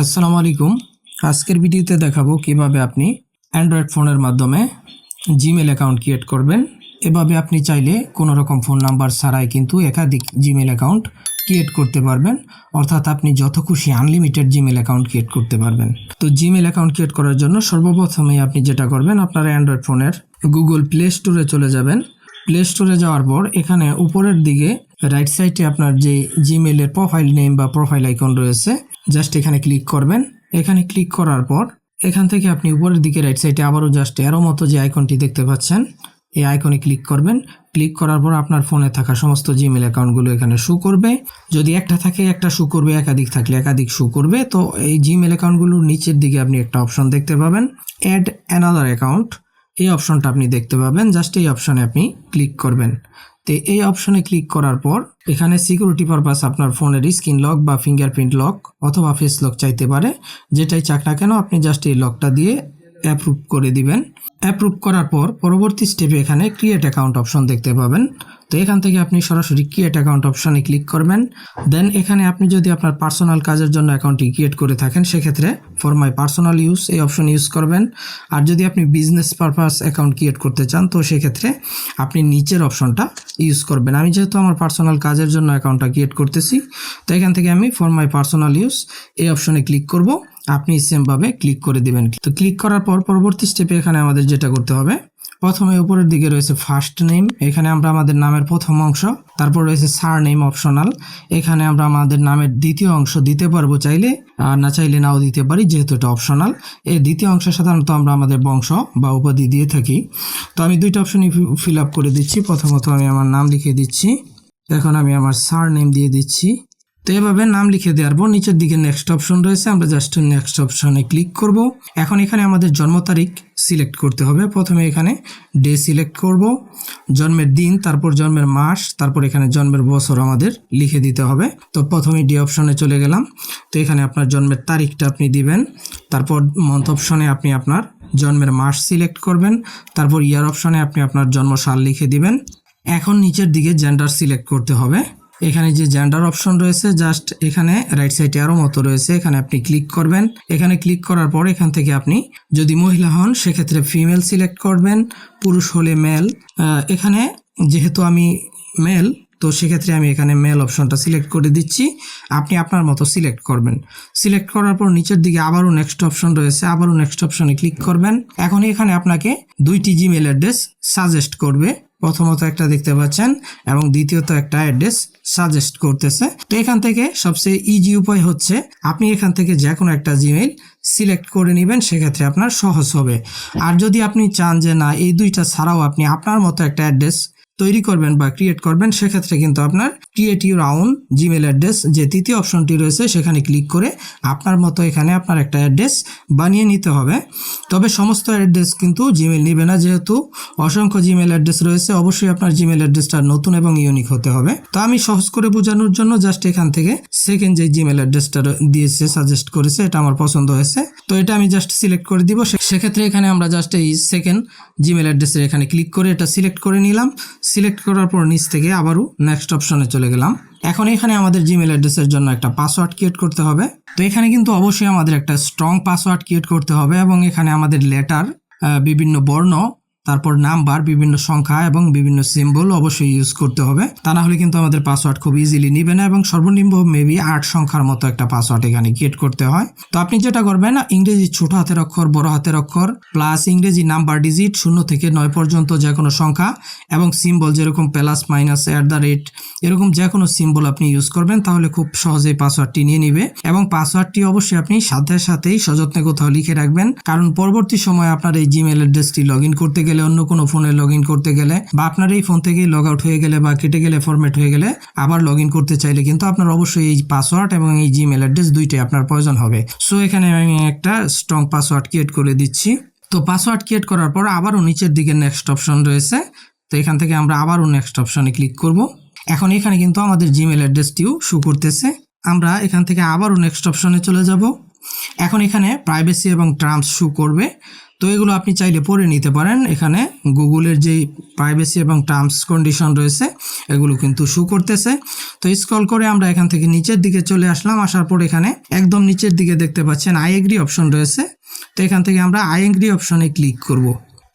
আসসালামু আলাইকুম। আজকের ভিডিওতে দেখাবো কীভাবে আপনি অ্যান্ড্রয়েড ফোনের মাধ্যমে জিমেল অ্যাকাউন্ট ক্রিয়েট করবেন। এভাবে আপনি চাইলে কোনো রকম ফোন নাম্বার ছাড়াই কিন্তু একাধিক জিমেল অ্যাকাউন্ট ক্রিয়েট করতে পারবেন। অর্থাৎ আপনি যত খুশি আনলিমিটেড জিমেল অ্যাকাউন্ট ক্রিয়েট করতে পারবেন। তো জিমেল অ্যাকাউন্ট ক্রিয়েট করার জন্য সর্বপ্রথমে আপনি যেটা করবেন, আপনার অ্যান্ড্রয়েড ফোনের গুগল প্লে স্টোরে চলে যাবেন। প্লে স্টোরে যাওয়ার পর এখানে উপরের দিকে রাইট সাইডে আপনার যে জিমেলের প্রোফাইল নেম বা প্রোফাইল আইকন রয়েছে জাস্ট এখানে ক্লিক করবেন। এখানে ক্লিক করার পর এখান থেকে আপনি উপরের দিকে রাইট সাইডে আবারও জাস্ট এরো মতো যে আইকনটি দেখতে পাচ্ছেন, এই আইকনে ক্লিক করবেন। ক্লিক করার পর আপনার ফোনে থাকা সমস্ত জিমেল অ্যাকাউন্টগুলো এখানে শো করবে। যদি একটা থাকে, একটা শো করবে, একাধিক থাকলে একাধিক শো করবে। তো এই জিমেল অ্যাকাউন্টগুলোর নিচের দিকে আপনি একটা অপশন দেখতে পাবেন। অ্যাড অ্যানাদার অ্যাকাউন্ট এই অপশনটা আপনি দেখতে পাবেন। জাস্ট এই অপশনে আপনি ক্লিক করবেন। তো এই অপশনে ক্লিক করার পর এখানে সিকিউরিটি পারপাস আপনার ফোনের স্ক্রিন লক বা ফিঙ্গারপ্রিন্ট লক অথবা ফেস লক চাইতে পারে, যেটাই চাক না কেন আপনি জাস্ট এই লকটা দিয়ে অ্যাপ্রুভ করে দিবেন। অ্যাপ্রুভ করার পর পরবর্তী স্টেপে এখানে ক্রিয়েট অ্যাকাউন্ট অপশন দেখতে পাবেন। তো এখান থেকে আপনি সরাসরি ক্রিয়েট অ্যাকাউন্ট অপশনে ক্লিক করবেন। দেন এখানে আপনি যদি আপনার পার্সোনাল কাজের জন্য অ্যাকাউন্টটি ক্রিয়েট করে থাকেন, সেক্ষেত্রে ফর মাই পার্সোনাল ইউজ এই অপশন ইউজ করবেন। আর যদি আপনি বিজনেস পারপাস অ্যাকাউন্ট ক্রিয়েট করতে চান, তো সেক্ষেত্রে আপনি নিচের অপশনটা ইউজ করবেন। আমি যেহেতু আমার পার্সোনাল কাজের জন্য অ্যাকাউন্টটা ক্রিয়েট করতেছি, তো এখান থেকে আমি ফর মাই পার্সোনাল ইউজ এই অপশনে ক্লিক করব। আপনি সেমভাবে ক্লিক করে দিবেন। তো ক্লিক করার পর পরবর্তী স্টেপে এখানে আমাদের যেটা করতে হবে, প্রথমে উপরের দিকে রয়েছে ফার্স্ট নেম এখানে আমরা আমাদের নামের প্রথম অংশ, তারপর রয়েছে সার নেম অপশনাল এখানে আমরা আমাদের নামের দ্বিতীয় অংশ দিতে পারব চাইলে, আর না চাইলে নাও দিতে পারি যেহেতু এটা অপশনাল এই দ্বিতীয় অংশে সাধারণত আমরা আমাদের বংশ বা উপাধি দিয়ে থাকি। তো আমি দুইটা অপশনই ফিল আপ করে দিচ্ছি। প্রথমত আমি আমার নাম লিখে দিচ্ছি। এখন আমি আমার সার নেম দিয়ে দিচ্ছি। তো এভাবে নাম লিখে দেওয়ার পর নিচের দিকে নেক্সট অপশন রয়েছে। আমরা জাস্ট নেক্সট অপশনে ক্লিক করব। এখন এখানে আমাদের জন্ম তারিখ সিলেক্ট করতে হবে। প্রথমে এখানে ডে সিলেক্ট করব। জন্মের দিন, তারপর জন্মের মাস, তারপর এখানে জন্মের বছর আমাদের লিখে দিতে হবে। তো প্রথমে ডে অপশনে চলে গেলাম। তো এখানে আপনার জন্মের তারিখটা আপনি দিবেন। তারপর মন্থ অপশনে আপনি আপনার জন্মের মাস সিলেক্ট করবেন। তারপর ইয়ার অপশনে আপনি আপনার জন্ম সাল লিখে দিবেন। এখন নিচের দিকে জেন্ডার সিলেক্ট করতে হবে। এখানে যে জেন্ডার অপশন রয়েছে জাস্ট এখানে রাইট সাইডে আরও মতো রয়েছে। এখানে আপনি ক্লিক করবেন। এখানে ক্লিক করার পর এখান থেকে আপনি যদি মহিলা হন, সেক্ষেত্রে ফিমেল সিলেক্ট করবেন। পুরুষ হলে মেল এখানে যেহেতু আমি মেল তো সেক্ষেত্রে আমি এখানে মেল অপশনটা সিলেক্ট করে দিচ্ছি। আপনি আপনার মতো সিলেক্ট করবেন। সিলেক্ট করার পর নিচের দিকে আবারও নেক্সট অপশন রয়েছে। আবারও নেক্সট অপশনে ক্লিক করবেন। এখন এখানে আপনাকে দুইটি জিমেল অ্যাড্রেস সাজেস্ট করবে। প্রথমত একটা দেখতে পাচ্ছেন এবং দ্বিতীয়ত একটা অ্যাড্রেস সাজেস্ট করতেছে। তো এখান থেকে সবচেয়ে ইজি উপায় হচ্ছে, আপনি এখান থেকে যে কোনো একটা জিমেইল সিলেক্ট করে নেবেন, সেক্ষেত্রে আপনার সহজ হবে। আর যদি আপনি চান যে না, এই দুইটা ছাড়াও আপনি আপনার মতো একটা অ্যাড্রেস তৈরি করবেন বা ক্রিয়েট করবেন, সেক্ষেত্রে কিন্তু আপনার create your own Gmail address যে তৃতীয় অপশনটি রয়েছে, সেখানে ক্লিক করে আপনার মতো এখানে আপনার একটা অ্যাড্রেস বানিয়ে নিতে হবে। তবে সমস্ত অ্যাড্রেস কিন্তু জিমেল নেবে না, যেহেতু অসংখ্য জিমেল অ্যাড্রেস রয়েছে, অবশ্যই আপনার জিমেল অ্যাড্রেসটা নতুন এবং ইউনিক হতে হবে। তো আমি সহজ করে বোঝানোর জন্য জাস্ট এখান থেকে সেকেন্ড যে জিমেল অ্যাড্রেসটা দিয়েছে সাজেস্ট করেছে, এটা আমার পছন্দ হয়েছে। এটা আমি জাস্ট সিলেক্ট করে দিব। সেক্ষেত্রে এখানে আমরা জাস্ট এই সেকেন্ড জিমেল অ্যাড্রেসের এখানে ক্লিক করে এটা সিলেক্ট করে নিলাম। সিলেক্ট করার পর নিচ থেকে আবারও নেক্সট অপশনে চলে গেলাম। এখন এখানে আমাদের জিমেল অ্যাড্রেসের জন্য একটা পাসওয়ার্ড ক্রিয়েট করতে হবে। তো এখানে কিন্তু অবশ্যই আমাদের একটা স্ট্রং পাসওয়ার্ড ক্রিয়েট করতে হবে এবং এখানে আমাদের লেটার বিভিন্ন বর্ণ তারপর নাম্বার, বিভিন্ন সংখ্যা এবং বিভিন্ন সিম্বল অবশ্যই ইউজ করতে হবে। তা না হলে কিন্তু আমাদের পাসওয়ার্ড খুব ইজিলি নিবে না এবং সর্বনিম্ন মেবি আট সংখ্যার মতো একটা পাসওয়ার্ড এখানে ক্রিয়েট করতে হয়। তো আপনি যেটা করবেন, ইংরেজি ছোট হাতের অক্ষর, বড় হাতের অক্ষর প্লাস ইংরেজি নাম্বার ডিজিট শূন্য থেকে নয় পর্যন্ত যে কোনো সংখ্যা এবং সিম্বল যেরকম plus minus at the rate এরকম যে কোনো সিম্বল আপনি ইউজ করবেন, তাহলে খুব সহজেই পাসওয়ার্ডটি নিয়ে নিবে এবং পাসওয়ার্ডটি অবশ্যই আপনি সাথে সাথেই সযত্নে কোথাও লিখে রাখবেন। কারণ পরবর্তী সময় আপনার এই জিমেল অ্যাড্রেসটি লগ করতে গেলে অন্য কোনো ফোনে লগ ইন করতে গেলে বা আপনার এই ফোন থেকে লগ আউট হয়ে গেলে বা কেটে গেলে ফরম্যাট হয়ে গেলে আবার লগ ইন করতে চাইলে কিন্তু আপনার অবশ্যই এই পাসওয়ার্ড এবং এই জিমেল অ্যাড্রেস দুইটাই আপনার প্রয়োজন হবে। সো এখানে আমি একটা স্ট্রং পাসওয়ার্ড ক্রিয়েট করে দিচ্ছি। তো পাসওয়ার্ড ক্রিয়েট করার পর আবারও নিচের দিকে নেক্সট অপশন রয়েছে। তো এখান থেকে আমরা আবারও নেক্সট অপশনে ক্লিক করব। এখন এখানে কিন্তু আমাদের জিমেল অ্যাড্রেসটিও শো করতেছে। আমরা এখান থেকে আবারও নেক্সট অপশনে চলে যাব। এখন এখানে প্রাইভেসি এবং টার্মস শো করবে। তো এগুলো আপনি চাইলে পড়ে নিতে পারেন। এখানে গুগলের যেই প্রাইভেসি এবং টার্মস কন্ডিশন রয়েছে, এগুলো কিন্তু শু করতেছে। তো স্ক্রল করে আমরা এখান থেকে নিচের দিকে চলে আসলাম। আসার পর এখানে একদম নিচের দিকে দেখতে পাচ্ছেন আই এগ্রি অপশন রয়েছে। তো এখান থেকে আমরা আই এগ্রি অপশনে ক্লিক করব।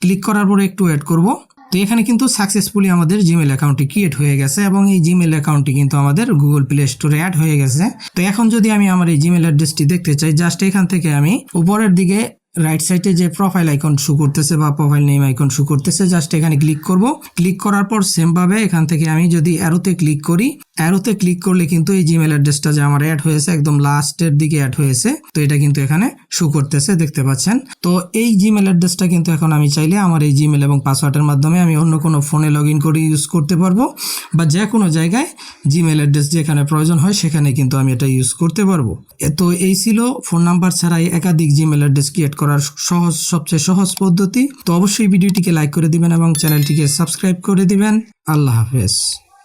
ক্লিক করার পরে একটু ওয়েট করব। তো এখানে কিন্তু সাকসেসফুলি আমাদের জিমেল অ্যাকাউন্টটি ক্রিয়েট হয়ে গেছে এবং এই জিমেল অ্যাকাউন্টটি কিন্তু আমাদের গুগল প্লে স্টোরে অ্যাড হয়ে গেছে। তো এখন যদি আমি আমার এই জিমেল অ্যাড্রেসটি দেখতে চাই জাস্ট এখান থেকে আমি উপরের দিকে রাইট সাইডে যে প্রোফাইল আইকন শু করতেছে বা প্রোফাইল নেম আইকন শু করতেছে জাস্ট এখানে ক্লিক করব। ক্লিক করার পর সেমভাবে এখান থেকে আমি যদি অ্যারোতে ক্লিক করি অ্যারোতে ক্লিক করলে কিন্তু এই জিমেল অ্যাড্রেসটা যে আমার অ্যাড হয়েছে একদম লাস্টের দিকে অ্যাড হয়েছে। তো এটা কিন্তু এখানে শো করতেছে, দেখতে পাচ্ছেন। তো এই জিমেল অ্যাড্রেসটা কিন্তু এখন আমি চাইলে আমার এই জিমেল এবং পাসওয়ার্ডের মাধ্যমে আমি অন্য কোনো ফোনে লগ ইন করে ইউজ করতে পারব বা যে কোনো জায়গায় জিমেল অ্যাড্রেস যেখানে প্রয়োজন হয় সেখানে কিন্তু আমি এটা ইউজ করতে পারব। তো এই ছিল ফোন নাম্বার ছাড়াই একাধিক জিমেল অ্যাড্রেস ক্রিয়েট করার সহজ, সবচেয়ে সহজ পদ্ধতি। তো অবশ্যই ভিডিওটিকে লাইক করে দিবেন এবং চ্যানেলটিকে সাবস্ক্রাইব করে দিবেন। আল্লাহ হাফেজ।